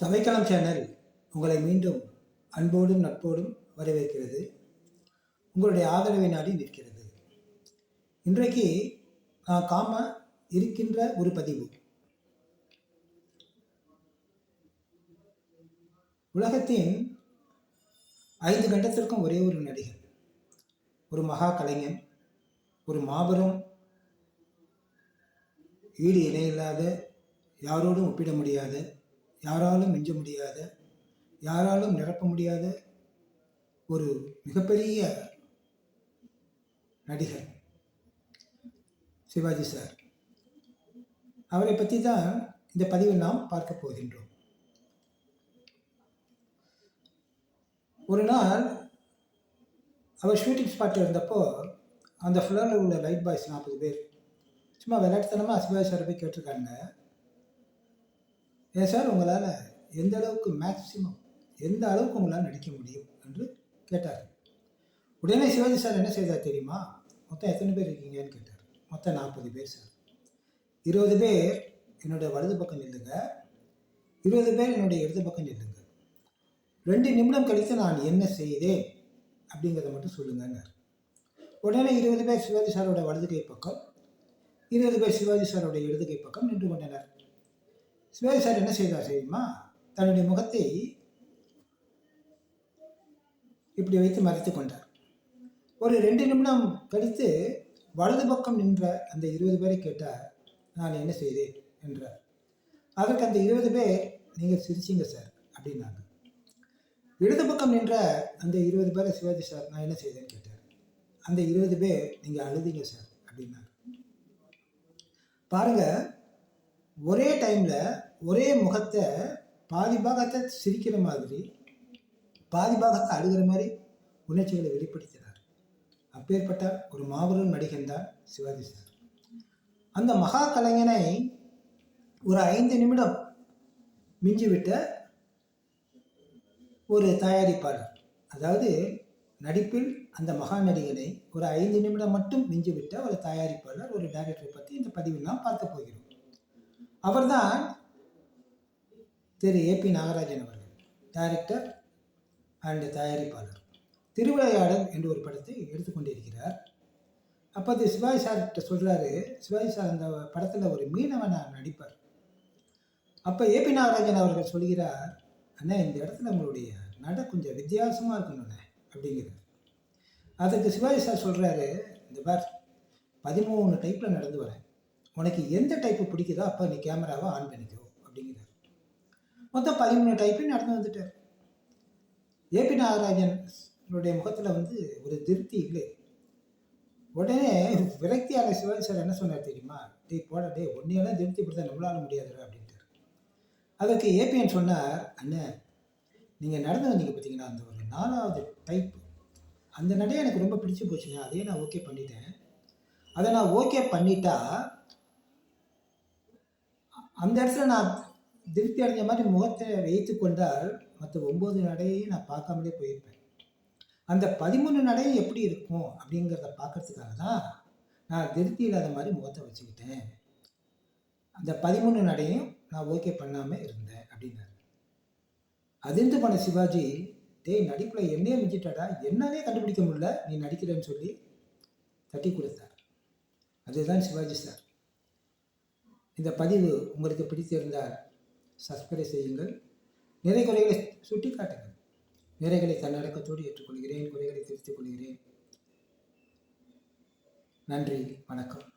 சமைக்கலாம் சேனல் உங்களை மீண்டும் அன்போடும் நட்போடும் வரவேற்கிறது. உங்களுடைய ஆதரவை நாடி நிற்கிறது. இன்றைக்கு நான் காம இருக்கின்ற ஒரு பதிவு. உலகத்தின் ஐந்து கண்டத்திற்கும் ஒரே ஒரு நடிகர். ஒரு மகா கலைஞன் ஒரு மாபெரும் ஈடு இணையில்லாத யாரோடும் ஒப்பிட முடியாத யாராலும் மிஞ்ச முடியாத யாராலும் நிரப்ப முடியாத ஒரு மிகப்பெரிய நடிகர் சிவாஜி சார். அவரை பற்றி தான் இந்த பதிவில் நாம் பார்க்க போகின்றோம். ஒரு நாள் அவர் ஷூட்டிங் ஸ்பாட்டில் இருந்தப்போ அந்த ஃப்ளோரில் உள்ள லைட் பாய்ஸ் நாற்பது பேர். சும்மா விளையாட்டுத்தனமாக சிவாஜி சாரை போய் கேட்டிருக்காங்க. ஏன் சார் உங்களால் எந்த அளவுக்கு மேக்ஸிமம் எந்த அளவுக்கு உங்களால் நடிக்க முடியும்? என்று கேட்டார். உடனே சிவாஜி சார் என்ன செய்தார் தெரியுமா? மொத்தம் எத்தனை பேர் இருக்கீங்கன்னு கேட்டார். மொத்தம் நாற்பது பேர் சார். இருபது பேர் என்னுடைய வலது பக்கம் நில்லுங்க. இருபது பேர் என்னுடைய இடது பக்கம் நில்லுங்க. ரெண்டு நிமிடம் கழித்து நான் என்ன செய்தேன் அப்படிங்கிறத மட்டும் சொல்லுங்கன்னார் உடனே இருபது பேர் சிவாஜி சாரோட வலது கை பக்கம் இருபது பேர் சிவாஜி சாரோட இடது கை பக்கம் நின்று கொண்டனர். சிவாஜி சார் என்ன செய்தார் செய்யுமா தன்னுடைய முகத்தை இப்படி வைத்து மறைத்து கொண்டார். ஒரு ரெண்டு நிமிடம் கழித்து வலது பக்கம் நின்ற அந்த இருபது பேரை கேட்டார் நான் என்ன செய்தேன் என்றார். அதற்கு அந்த இருபது பேர் நீங்கள் சிரிச்சிங்க சார் அப்படின்னாங்க. இடது பக்கம் நின்ற அந்த இருபது பேரை சிவாஜி சார் நான் என்ன செய்தேன்னு கேட்டார். அந்த இருபது பேர் நீங்கள் அழுதிங்க சார் அப்படின்னாரு பாருங்க ஒரே டைமில் ஒரே முகத்தை பாதி பாகத்தை சிரிக்கிற மாதிரி பாதி பாகத்தை அழுகிற மாதிரி உணர்ச்சிகளை வெளிப்படுத்தினார். அப்பேற்பட்ட ஒரு மாபெரும் நடிகன் தான் சிவாஜி சார். அந்த மகா கலைஞனை ஒரு ஐந்து நிமிடம் மிஞ்சிவிட்ட ஒரு தயாரிப்பாளர். அதாவது நடிப்பில் அந்த மகா நடிகனை ஒரு ஐந்து நிமிடம் மட்டும் மிஞ்சிவிட்ட ஒரு தயாரிப்பாளர் ஒரு டைரக்டரை பற்றி இந்த பதிவில் நாம் பார்க்க போகிறோம். அவர்தான் திரு பி நாகராஜன் அவர்கள் டைரக்டர் அண்ட் தயாரிப்பாளர். திருவிளையாடல் என்று ஒரு படத்தை எடுத்துக்கொண்டிருக்கிறார் அப்போ அது சிவாஜி சார்கிட்ட சொல்கிறாரு சிவாஜி சார் அந்த படத்தில் ஒரு மீனவனை நடிப்பார். அப்போ ஏபி நாகராஜன் அவர்கள் சொல்கிறார் அண்ணா இந்த இடத்துல உங்களுடைய நட கொஞ்சம் வித்தியாசமாக இருக்கணுண்ணே அப்படிங்கிறார். அதுக்கு சிவாஜி சார் சொல்கிறாரு இந்த பார் பதிமூணு டைப்பில் நடந்து வரேன். உனக்கு எந்த டைப்பு பிடிக்குதோ அப்போ நீ கேமராவை ஆன் பண்ணிக்கோ அப்படிங்கிறார். மொத்தம் பதிமூணு டைப்பையும் நடந்து வந்துட்டார். ஏபி நாகராஜனுடைய முகத்தில் வந்து ஒரு திருப்தி இல்லை. உடனே விரக்தியாளர் சிவாஜி சார் என்ன சொன்னார் தெரியுமா? டேய் போட டே ஒன்னையெல்லாம் திருப்தி படுத்த நம்மளால முடியாதுடா அப்படின்ட்டு அதற்கு ஏபிஎன் சொன்னார் அண்ணன் நீங்கள் நடந்து வந்தீங்க பார்த்தீங்கன்னா அந்த ஒரு நாலாவது டைப் அந்த நடையை எனக்கு ரொம்ப பிடிச்சி போச்சுங்க அதையே நான் ஓகே பண்ணிட்டேன். அதை நான் ஓகே பண்ணிட்டா அந்த இடத்துல நான் திருப்தி அடைஞ்ச மாதிரி முகத்தை வைத்து கொண்டால் மற்ற ஒம்பது நடையையும் நான் பார்க்காமலே போயிருப்பேன். அந்த பதிமூணு நடையும் எப்படி இருக்கும் அப்படிங்கிறத பார்க்கறதுக்காக தான் நான் திருப்தி இல்லாத மாதிரி முகத்தை வச்சுக்கிட்டேன். அந்த பதிமூணு நடையும் நான் ஓகே பண்ணாமல் இருந்தேன் அப்படின்னாரு. அதிர்ந்து பண்ண சிவாஜி டேய் நடிப்பில் என்னையே மிஞ்சிட்டாடா என்னாலே கண்டுபிடிக்க முடியல நீ நடிக்கிறேன்னு சொல்லி தட்டி கொடுத்தார். அதுதான் சிவாஜி சார். இந்த பதிவு உங்களுக்கு பிடித்திருந்தால் சப்ஸ்கிரைப் செய்யுங்கள். நிறை குறைகளை சுட்டி காட்டுங்கள் நிறைகளை தன்னடக்கத்தோடு ஏற்றுக்கொள்கிறேன் குறைகளை திருத்திக் கொள்கிறேன். நன்றி வணக்கம்.